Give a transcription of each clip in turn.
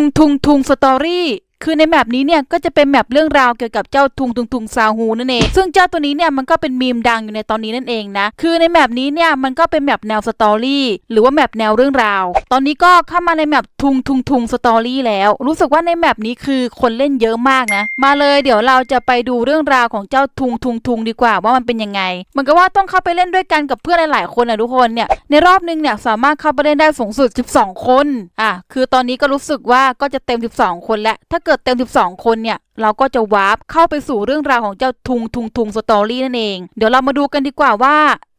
งทุงทุงสตอรี่ คือในแมปนี้เนี่ยก็จะเป็นแมปเรื่องราวเกี่ยวกับเจ้าทุงทุงทุงซาฮูนั่นเอง ซึ่งเจ้าตัวนี้เนี่ยมันก็เป็นมีมดังอยู่ในตอนนี้นั่นเองนะ คือในแมปนี้เนี่ยมันก็เป็นแมปแนวสตอรี่หรือว่าแมปแนวเรื่องราว ตอนนี้ก็เข้ามาในแมปทุงทุงทุงสตอรี่แล้ว รู้สึกว่าในแมปนี้คือคนเล่นเยอะมากนะ มาเลยเดี๋ยวเราจะไปดูเรื่องราวของเจ้าทุงทุงทุงดีกว่าว่ามันเป็นยังไง มันก็ว่าต้องเข้าไปเล่นด้วยกันกับเพื่อนหลายๆคนนะทุกคนเนี่ย ในรอบนึงเนี่ยสามารถเข้าไปเล่นได้สูงสุด 12 คน อะ คือตอนนี้ก็รู้สึกว่าก็จะเต็ม 12 คนแล้ว ถ้าเกิดเต็ม 12 คนเนี่ย เราก็จะวาร์ปเข้าไปสู่เรื่องราวของเจ้าทุงทุงทุงสตอรี่นั่นเอง เดี๋ยวเรามาดูกันดีกว่าว่า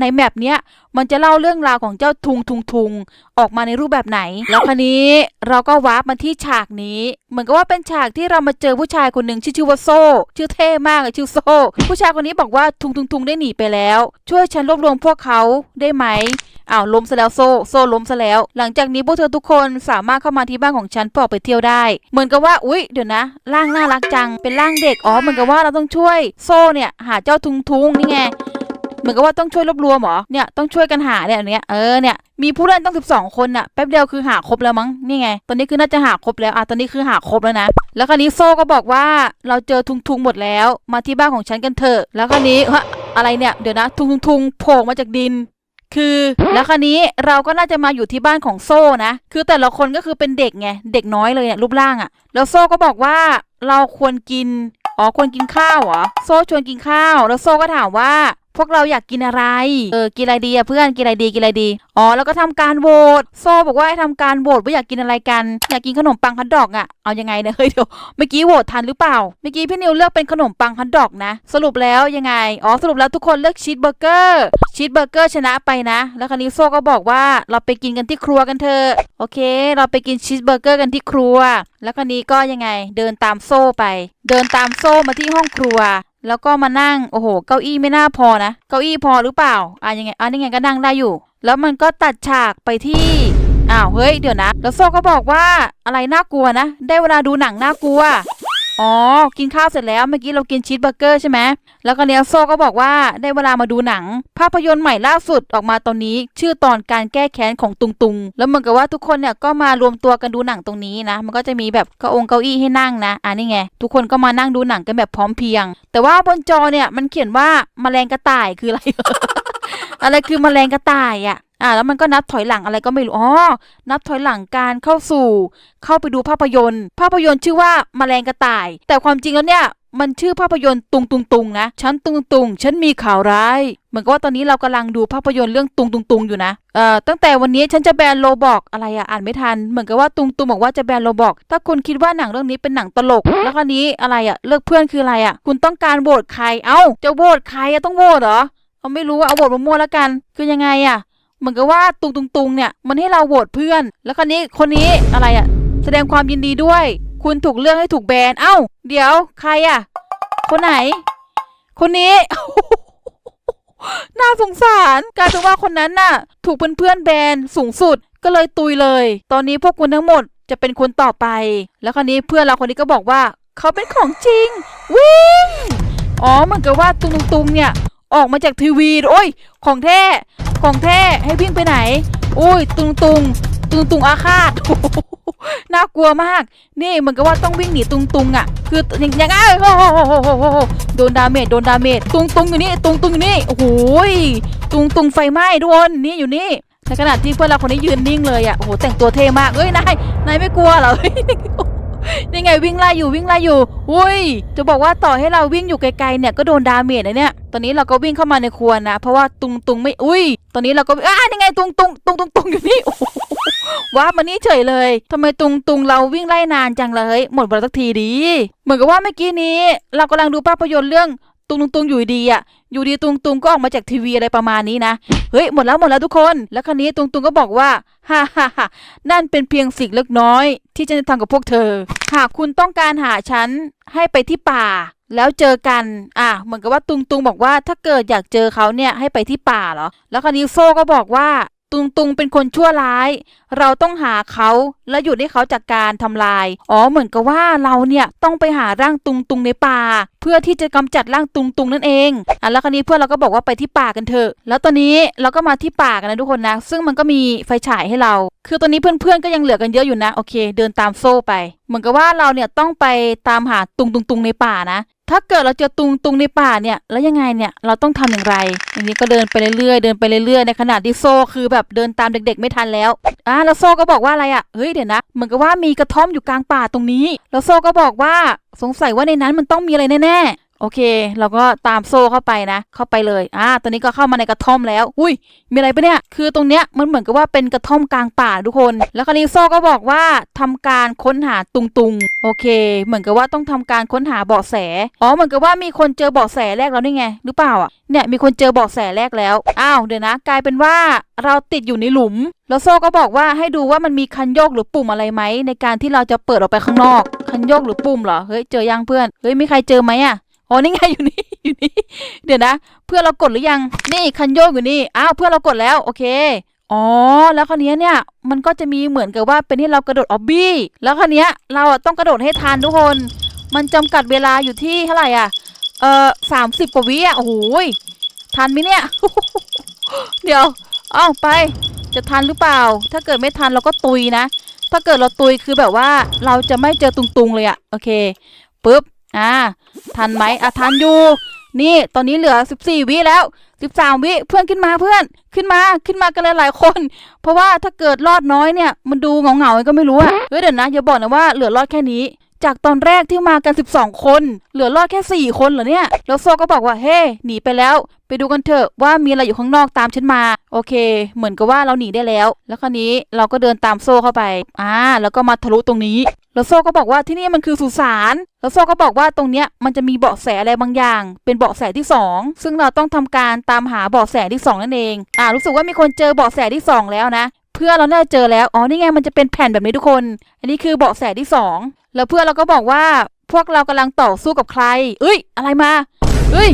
ในแมปเนี้ยมันจะเล่าเรื่องราวของเจ้าทุงทุงทุงออกมาในรูปแบบไหน แล้วคราวนี้เราก็วาร์ปมาที่ฉากนี้ เหมือนกับว่าเป็นฉากที่เรามาเจอผู้ชายคนหนึ่งชื่อชื่อว่าโซ่ ชื่อเท่มากเลยชื่อโซ่ ผู้ชายคนนี้บอกว่าทุงทุงทุงได้หนีไปแล้ว ช่วยฉันรวบรวมพวกเขาได้ไหม อ้าวล้มซะแล้วโซ่โซ่ล้มซะแล้ว หลังจากนี้พวกเธอทุกคนสามารถเข้ามาที่บ้านของฉันเพื่อออกไปเที่ยวได้ เหมือนกับว่าอุ๊ยเดี๋ยวนะร่างน่ารักจังเป็นร่างเด็กอ๋อเหมือนกับว่าเราต้องช่วยโซ่เนี่ยหาเจ้าทุงทุงนี่ไงเหมือนกับว่าต้องช่วยรวบรวมหรอ เนี่ยต้องช่วยกันหาเนี่ยอันเนี้ย เออเนี่ย มีผู้เล่นต้อง 12 คนน่ะ แป๊บเดียวคือหาครบแล้วมั้ง นี่ไง ตอนนี้คือน่าจะหาครบแล้ว อะ ตอนนี้คือหาครบแล้วนะ แล้วคราวนี้โซ่ก็บอกว่าเราเจอทุงทุงหมดแล้ว มาที่บ้านของฉันกันเถอะ แล้วคราวนี้ฮะอะไรเนี่ย เดี๋ยวนะ ทุงทุงทุงโผล่มาจากดิน คือ แล้วคราวนี้เราก็น่าจะมาอยู่ที่บ้านของโซ่นะ คือแต่ละคนก็คือเป็นเด็กไง เด็กน้อยเลยเนี่ยรูปร่างอะ่ะ แล้วโซ่ก็บอกว่าเราควรกิน อ๋อควรกินข้าวเหรอ โซ่ชวนกินข้าว แล้วโซ่ก็ถามว่า พวกเราอยากกินอะไร เออ กินอะไรดีอะเพื่อน กินอะไรดี กินอะไรดี อ๋อ แล้วก็ทำการโหวต โซ่บอกว่าให้ทำการโหวตว่าอยากกินอะไรกัน อยากกินขนมปังฮัทดอกอะเอายังไงเนี่ย เฮ้ยเดี๋ยว เมื่อกี้โหวตทันหรือเปล่า เมื่อกี้พี่นิวเลือกเป็นขนมปังฮัทดอกนะ สรุปแล้วยังไง อ๋อ สรุปแล้วทุกคนเลือกชีสเบอร์เกอร์ ชีสเบอร์เกอร์ชนะไปนะ แล้วคราวนี้โซ่ก็บอกว่าเราไปกินกันที่ครัวกันเถอะ โอเค เราไปกินชีสเบอร์เกอร์กันที่ครัว แล้วคราวนี้ก็ยังไง เดินตามโซ่ไป เดินตามโซ่มาที่ห้องครัว แล้วก็มานั่งโอ้โห เก้าอี้ไม่น่าพอนะ เก้าอี้พอหรือเปล่าอะยังไงอะนี่ไงก็นั่งได้อยู่ แล้วมันก็ตัดฉากไปที่อ้าวเฮ้ยเดี๋ยวนะ แล้วโซ่ก็บอกว่าอะไรน่ากลัวนะ ได้เวลาดูหนังน่ากลัว อ๋อ กินข้าวเสร็จแล้วเมื่อกี้เรากินชีสเบอร์เกอร์ใช่ไหม แล้วก็เนี้ยโซก็บอกว่าได้เวลามาดูหนัง ภาพยนตร์ใหม่ล่าสุดออกมาตอนนี้ ชื่อตอนการแก้แค้นของตุงตุง แล้วเหมือนกับว่าทุกคนเนี่ยก็มารวมตัวกันดูหนังตรงนี้นะ มันก็จะมีแบบก้าองเก้าอี้ให้นั่งนะอ่านี่ไง ทุกคนก็มานั่งดูหนังกันแบบพร้อมเพียง แต่ว่าบนจอเนี่ยมันเขียนว่าแมลงกระต่ายคืออะไร อะไรคือแมลงกระต่ายอะ อ่าแล้วมันก็นับถอยหลังอะไรก็ไม่รู้อ๋อนับถอยหลังการเข้าสู่ เข้าไปดูภาพยนตร์ ภาพยนตร์ชื่อว่าแมลงกระต่าย แต่ความจริงแล้วเนี่ยมันชื่อภาพยนตร์ตุงตุงตุงนะ ฉันตุงตุงฉันมีข่าวร้าย เหมือนกับว่าตอนนี้เรากำลังดูภาพยนตร์เรื่องตุงตุงตุงอยู่นะ เอ่อ ตั้งแต่วันนี้ฉันจะแบนโลบอกอะไรอะอ่านไม่ทัน เหมือนกับว่าตุงตุงบอกว่าจะแบนโลบอก ถ้าคุณคิดว่าหนังเรื่องนี้เป็นหนังตลก แล้วคราวนี้อะไรอะเลือกเพื่อนคืออะไรอะคุณต้องการโหวตใคร เอ้า จะโหวตใครอะต้องโหวตเหรอ เอาไม่รู้ว่าเอาโหวตมั่วๆแล้วกัน คือยังไงอะ เหมือนกับว่าตุงตุงตุงเนี่ยมันให้เราโหวตเพื่อน แล้วคราวนี้คนนี้อะไรอะแสดงความยินดีด้วย คุณถูกเลือกให้ถูกแบนเอ้า เดี๋ยวใครอะคนไหน คนนี้น่าสงสารกลายเป็นว่าคนนั้นน่ะ ถูกเพื่อนๆแบนสูงสุดก็เลยตุยเลย ตอนนี้พวกคุณทั้งหมดจะเป็นคนต่อไป แล้วคราวนี้เพื่อนเราคนนี้ก็บอกว่า เขาเป็นของจริง วิ่ง อ๋อเหมือนกับว่าตุงตุงตุงเนี่ย ออกมาจากทีวีโอ้ย ของแท้ ของแท้ให้วิ่งไปไหน อุ้ยตุงตุงตุงตุงอาฆาตน่ากลัวมาก นี่เหมือนกับว่าต้องวิ่งหนีตุงตุงอะ คืออย่างอย่างอ้โอ้โหโดนดาเมจโดนดาเมจตุงตุงอยู่นี่ตุงตุงอยู่นี่โอ้โหยตุงตุงไฟไหม้ทุกคนนี่อยู่นี่ในขณะที่เพื่อนเราคนนี้ยืนนิ่งเลยอะโอ้โหแต่งตัวเท่มากเอ้ยนายนายไม่กลัวเหรอ นี่ไงวิ่งไล่อยู่วิ่งไล่อยู่อุ้ย จะบอกว่าต่อให้เราวิ่งอยู่ไกลๆเนี่ยก็โดนดาเมจนะเนี่ย ตอนนี้เราก็วิ่งเข้ามาในครัวนะ เพราะว่าตุงตุงไม่ อุ้ย ตอนนี้เราก็อ้านี่ไงตุงตุงตุงตุงตุงอยู่นี่ว้ามานี่เฉยเลยทำไมตุงตุงเราวิ่งไล่นานจังเลย หมดเวลาสักทีดี เหมือนกับว่าเมื่อกี้นี้ เรากำลังดูภาพยนตร์เรื่อง ตุงตุงตุงอยู่ดีอะอยู่ดีตุงตุงก็ออกมาจากทีวีอะไรประมาณนี้นะเฮ้ยหมดแล้วหมดแล้วทุกคน แล้วคราวนี้ตุงตุงก็บอกว่าฮ่าฮ่าฮ่านั่นเป็นเพียงสิ่งเล็กน้อย ที่ฉันจะทำกับพวกเธอ หากคุณต้องการหาฉันให้ไปที่ป่า แล้วเจอกัน อะเหมือนกับว่าตุงตุงบอกว่าถ้าเกิดอยากเจอเขาเนี่ยให้ไปที่ป่าเหรอ แล้วคราวนี้โซ่ก็บอกว่า ตุงตุงเป็นคนชั่วร้าย เราต้องหาเขาและหยุดให้เขาจากการทำลาย อ๋อเหมือนกับว่าเราเนี่ยต้องไปหาร่างตุงตุงในป่า เพื่อที่จะกำจัดร่างตุงตุงนั่นเองอะแล้วคราวนี้เพื่อนเราก็บอกว่าไปที่ป่ากันเถอะ แล้วตอนนี้เราก็มาที่ป่ากันนะทุกคนนะ ซึ่งมันก็มีไฟฉายให้เรา คือตอนนี้เพื่อนๆก็ยังเหลือกันเยอะอยู่นะ โอเค เดินตามโซ่ไป เหมือนกับว่าเราเนี่ยต้องไปตามหาตุงตุงตุงในป่านะ ถ้าเกิดเราเจอตุงตุงในป่าเนี่ย แล้วยังไงเนี่ย เราต้องทำอย่างไร อย่างนี้ก็เดินไปเรื่อยๆ เดินไปเรื่อยๆ ในขณะที่โซ่คือแบบเดินตามเด็กๆ ไม่ทันแล้ว อ่าแล้วโซ่ก็บอกว่าอะไรอะ เฮ้ยเดี๋ยวนะ เหมือนกับว่ามีกระท่อมอยู่กลางป่าตรงนี้ แล้วโซ่ก็บอกว่าสงสัยว่าในนั้นมันต้องมีอะไรแน่ๆ โอเค เราก็ตามโซ่เข้าไปนะ เข้าไปเลย อ่า ตอนนี้ก็เข้ามาในกระท่อมแล้ว อุ้ย มีอะไรปะเนี่ย คือตรงเนี้ยมันเหมือนกับว่าเป็นกระท่อมกลางป่าทุกคน แล้วคราวนี้โซ่ก็บอกว่าทำการค้นหาตุงตุง โอเค เหมือนกับว่าต้องทำการค้นหาเบาะแส อ๋อ เหมือนกับว่ามีคนเจอเบาะแสแรกแล้วนี่ไง หรือเปล่าอะ เนี่ยมีคนเจอเบาะแสแรกแล้ว อ้าว เดี๋ยวนะ กลายเป็นว่าเราติดอยู่ในหลุม แล้วโซ่ก็บอกว่าให้ดูว่ามันมีคันโยกหรือปุ่มอะไรไหมในการที่เราจะเปิดออกไปข้างนอก คันโยกหรือปุ่มเหรอ เฮ้ย เจอยังเพื่อน เฮ้ย มีใครเจอไหมอะ อ๋อนี่ไงอยู่นี่อยู่นี่ เดี๋ยวนะ เพื่อนเรากดหรือยัง นี่คันโยกอยู่นี่ อ้าวเพื่อนเรากดแล้วโอเค อ๋อ แล้วคราวนี้เนี่ย มันก็จะมีเหมือนกับว่าเป็นที่เรากระโดดออบบี้ แล้วคราวนี้เราต้องกระโดดให้ทันทุกคน มันจำกัดเวลาอยู่ที่เท่าไหร่อะ เอ่อสามสิบกว่าวิอะ โอ้โหยทันไหมเนี่ย เดี๋ยวอ้าวไป จะทันหรือเปล่า ถ้าเกิดไม่ทันเราก็ตุยนะ ถ้าเกิดเราตุยคือแบบว่าเราจะไม่เจอตุงๆเลยอะโอเค ปึ๊บ อ่าทันไหมอะทันอยู่ นี่ตอนนี้เหลือ 14 วิแล้ว 13 วิเพื่อนขึ้นมาเพื่อนขึ้นมาขึ้นมากันหลายๆคน เพราะว่าถ้าเกิดรอดน้อยเนี่ยมันดูเหงาๆก็ไม่รู้อะเฮ้ยเดี๋ยวนะอย่าบอกนะว่าเหลือรอดแค่นี้ จากตอนแรกที่มากัน 12 คน เหลือรอดแค่ 4 คนเหรอเนี่ย แล้วโซก็บอกว่าเฮ้หนีไปแล้ว ไปดูกันเถอะว่ามีอะไรอยู่ข้างนอกตามฉันมา โอเค เหมือนกับว่าเราหนีได้แล้ว แล้วคราวนี้เราก็เดินตามโซ่เข้าไป อ่า แล้วก็มาทะลุตรงนี้ แล้วโซ่ก็บอกว่าที่นี่มันคือสุสาน แล้วโซ่ก็บอกว่าตรงเนี้ยมันจะมีเบาะแสอะไรบางอย่าง เป็นเบาะแสที่สองซึ่งเราต้องทำการตามหาเบาะแสที่สองนั่นเอง อ่า รู้สึกว่ามีคนเจอเบาะแสที่สองแล้วนะ เพื่อเราน่าจะเจอแล้วอ๋อนี่ไงมันจะเป็นแผ่นแบบนี้ทุกคน อันนี้คือเบาะแสที่สองแล้วเพื่อนเราก็บอกว่าพวกเรากำลังต่อสู้กับใคร เอ้ย อะไรมาเอ้ย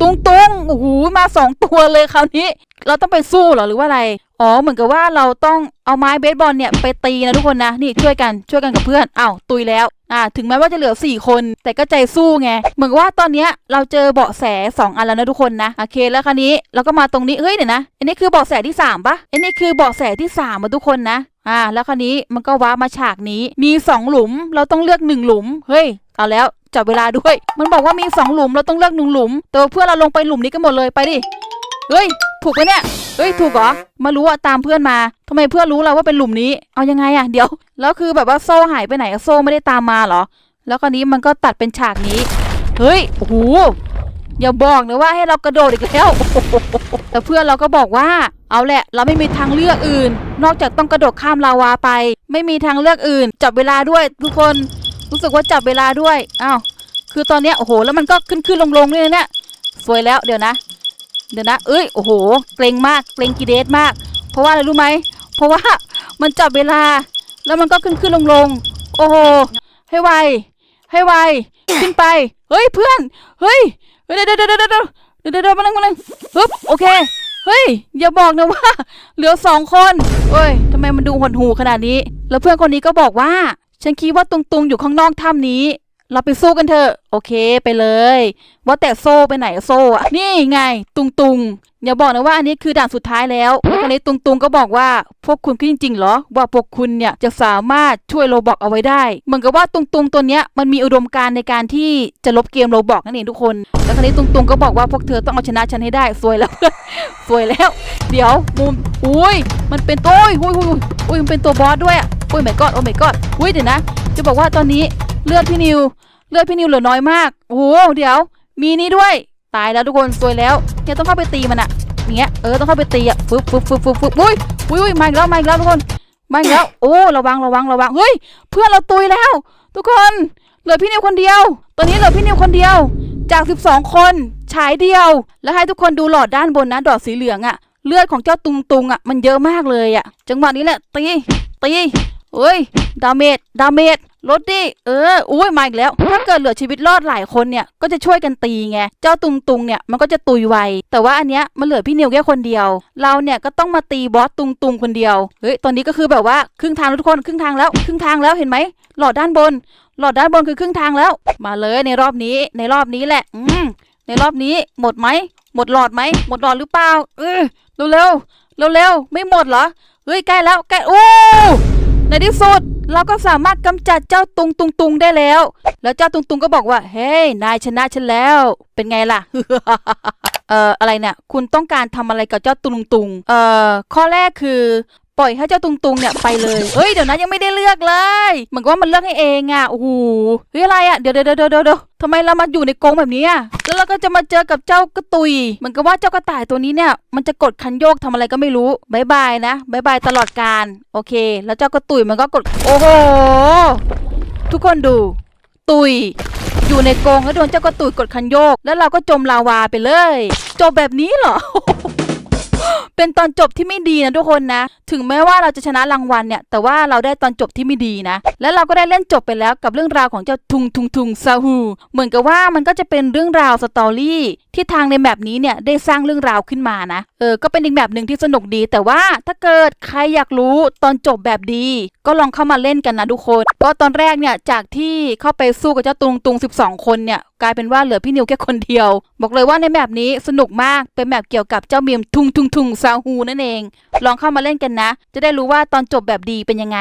ตุงตุงโอ้โหมาสองตัวเลยคราวนี้ เราต้องไปสู้หรอหรือว่าอะไร อ๋อ เหมือนกับว่าเราต้องเอาไม้เบสบอลเนี่ยไปตีนะทุกคนนะ นี่ช่วยกันช่วยกันกับเพื่อนอ้าวตุยแล้ว อ่าถึงแม้ว่าจะเหลือสี่คน แต่ก็ใจสู้ไง เหมือนว่าตอนเนี้ยเราเจอเบาะแสสองอันแล้วนะทุกคนนะโอเคแล้วคราวนี้เราก็มาตรงนี้เฮ้ยเดี๋ยนะอันนี้คือเบาะแสที่สามปะอันนี้คือเบาะแสที่สามมาทุกคนนะอ่าแล้วคราวนี้มันก็ว้ามาฉากนี้มีสองหลุมเราต้องเลือกหนึ่งหลุมเฮ้ยเอาแล้วจับเวลาด้วย มันบอกว่ามีสองหลุมเราต้องเลือกหนึ่งหลุมต่ว่าเพื่อนเราลงไปหลุมนี้กันหมดเลยไปดิ เฮ้ย ถูกไหมเนี่ย เฮ้ย ถูกเหรอ มารู้อะตามเพื่อนมาทำไมเพื่อนรู้เราว่าเป็นหลุมนี้ เอายังไงอะเดี๋ยว แล้วคือแบบว่าโซ่หายไปไหนอะโซ่ไม่ได้ตามมาเหรอ แล้วคราวนี้มันก็ตัดเป็นฉากนี้ เฮ้ย โอ้โห อย่าบอกนะว่าให้เรากระโดดอีกแล้ว แต่เพื่อนเราก็บอกว่า เอาแหละ เราไม่มีทางเลือกอื่น นอกจากต้องกระโดดข้ามลาวาไป ไม่มีทางเลือกอื่น จับเวลาด้วยทุกคน รู้สึกว่าจับเวลาด้วย อ้าว คือตอนเนี้ย โอ้โห แล้วมันก็ขึ้นขึ้นลงลงๆด้วยนะเนี่ยสวยแล้ว เดี๋ยวนะ เดี๋ยวนะเอ้ยโอ้โห เกรงมากเกรงกีเดสมาก เพราะว่าอะไรรู้ไหมเพราะว่ามันจับเวลา แล้วมันก็ขึ้นขึ้นลงลงโอ้โหให้ไวให้ไวขึ้นไป เฮ้ยเพื่อนเฮ้ยเฮ้ยเดี๋ยวเดี๋ยวเดี๋ยวเดี๋ยวเดี๋ยวเดี๋ยวเดี๋ยวมานั่งมานั่งฮึบโอเคเฮ้ยอย่าบอกนะว่า เหลือสองคนเฮ้ยทำไมมันดูหดหูขนาดนี้ แล้วเพื่อนคนนี้ก็บอกว่า ฉันคิดว่าตุงตุงอยู่ข้างนอกถ้ำนี้ เราไปสู้กันเถอะโอเคไปเลย ว่าแต่โซ่ไปไหนโซ่อะนี่ไง ตุงตุงอย่าบอกนะว่าอันนี้คือด่านสุดท้ายแล้วแล้วคราวนี้ตุงตุงก็บอกว่าพวกคุณคิดจริงๆเหรอ ว่าพวกคุณเนี่ยจะสามารถช่วยโรบอกเอาไว้ได้ เหมือนกับว่าตุงตุงตัวเนี้ยมันมีอุดมการณ์ในการที่จะลบเกมโรบอกนั่นเองทุกคน แล้วคราวนี้ตุงตุงก็บอกว่าพวกเธอต้องเอาชนะฉันให้ได้สวยแล้วสวยแล้ว เดี๋ยวมุมอุ้ยมันเป็นตัวอุ้ยอุ้ยอุ้ยอุ้ยมันเป็นตัวบอสด้วยอะอุ้ยไม่กอดโอ้ไม่กอดอุ้ยเดี๋ยวนะ จะบอกว่าตอนนี้ เลือดพี่นิว เลือดพี่นิวเหลือน้อยมาก โอ้โห เดี๋ยว มีนี่ด้วย ตายแล้วทุกคนซวยแล้วเนี่ยต้องเข้าไปตีมันอะอย่างเงี้ย เออ ต้องเข้าไปตีอะฟึบฟึบฟึบฟึบฟึบอุ้ยอุ้ยอุ้ยมาอีกแล้วมาอีกแล้วทุกคน มาอีกแล้ว โอ้ ระวัง ระวัง ระวัง เฮ้ย เพื่อนเราตุยแล้ว ทุกคน เหลือพี่นิวคนเดียว ตอนนี้เหลือพี่นิวคนเดียว จาก 12 คน ฉายเดียว แล้วให้ทุกคนดูหลอดด้านบนนะ ดอกสีเหลืองอะเลือดของเจ้าตุงตุงอะมันเยอะมากเลยอะจังหวะนี้แหละ ตี ตีเอ้ย ดาเมจ ดาเมจ ลดดิเอออุ้ยมาอีกแล้ว ถ้าเกิดเหลือชีวิตรอดหลายคนเนี่ยก็จะช่วยกันตีไงเจ้าตุงตุงเนี่ยมันก็จะตุยไวแต่ว่าอันเนี้ยมันเหลือพี่นิวแค่คนเดียว เราเนี่ยก็ต้องมาตีบอสตุงตุงคนเดียวเฮ้ยตอนนี้ก็คือแบบว่าครึ่งทางแล้วทุกคนครึ่งทางแล้วครึ่งทางแล้วเห็นไหมหลอดด้านบน หลอดด้านบนคือครึ่งทางแล้ว มาเลยในรอบนี้ในรอบนี้แหละ อืมในรอบนี้หมดไหมหมดหลอดไหมหมดหลอดหรือเปล่าเออเร็วเร็วๆเร็วไม่หมดเหรอเฮ้ยใกล้แล้วใกล้โอ้ในที่สุด เราก็สามารถกำจัดเจ้าตุงตุงตุงได้แล้ว แล้วเจ้าตุงตุงก็บอกว่า เฮ้ย นายชนะฉันแล้ว เป็นไงล่ะ เอ่อ อะไรเนี่ย คุณต้องการทำอะไรกับเจ้าตุงตุง เอ่อ ข้อแรกคือ ปล่อยให้เจ้าตุงตุงเนี่ยไปเลยเฮ้ยเดี๋ยวนะยังไม่ได้เลือกเลย เหมือนกับว่ามันเลือกให้เองอะ โอ้โหเฮ้ยอะไรอะเดี๋ยวเดี๋ยวเดี๋ยวเดี๋ยวเดี๋ยวทำไมเรามาอยู่ในกรงแบบนี้อะ แล้วเราก็จะมาเจอกับเจ้ากระตุย เหมือนกับว่าเจ้ากระต่ายตัวนี้เนี่ย มันจะกดคันโยกทำอะไรก็ไม่รู้บายบายนะบายบายตลอดการ โอเค แล้วเจ้ากระตุยมันก็กด โอ้โห ทุกคนดู ตุย อยู่ในกรงแล้วโดนเจ้ากระตุยกดคันโยก แล้วเราก็จมลาวาไปเลย จบแบบนี้เหรอ เป็นตอนจบที่ไม่ดีนะทุกคนนะ ถึงแม้ว่าเราจะชนะรางวัลเนี่ย แต่ว่าเราได้ตอนจบที่ไม่ดีนะ แล้วเราก็ได้เล่นจบไปแล้วกับเรื่องราวของเจ้าทุงทุงทุงซาฮูเหมือนกับว่ามันก็จะเป็นเรื่องราวสตอรี่ที่ทางในแบบนี้เนี่ยได้สร้างเรื่องราวขึ้นมานะ เออ ก็เป็นอีกแบบหนึ่งที่สนุกดี แต่ว่าถ้าเกิดใครอยากรู้ตอนจบแบบดี ก็ลองเข้ามาเล่นกันนะทุกคน ก็ตอนแรกเนี่ยจากที่เข้าไปสู้กับเจ้าตุงตุง 12 คนเนี่ยกลายเป็นว่าเหลือพี่นิวแค่คนเดียว บอกเลยว่าในแบบนี้สนุกมากเป็นแบบเกี่ยวกับเจ้าเมียมทุงทุงทุงซาฮูนั่นเอง ลองเข้ามาเล่นกันนะ จะได้รู้ว่าตอนจบแบบดีเป็นยังไง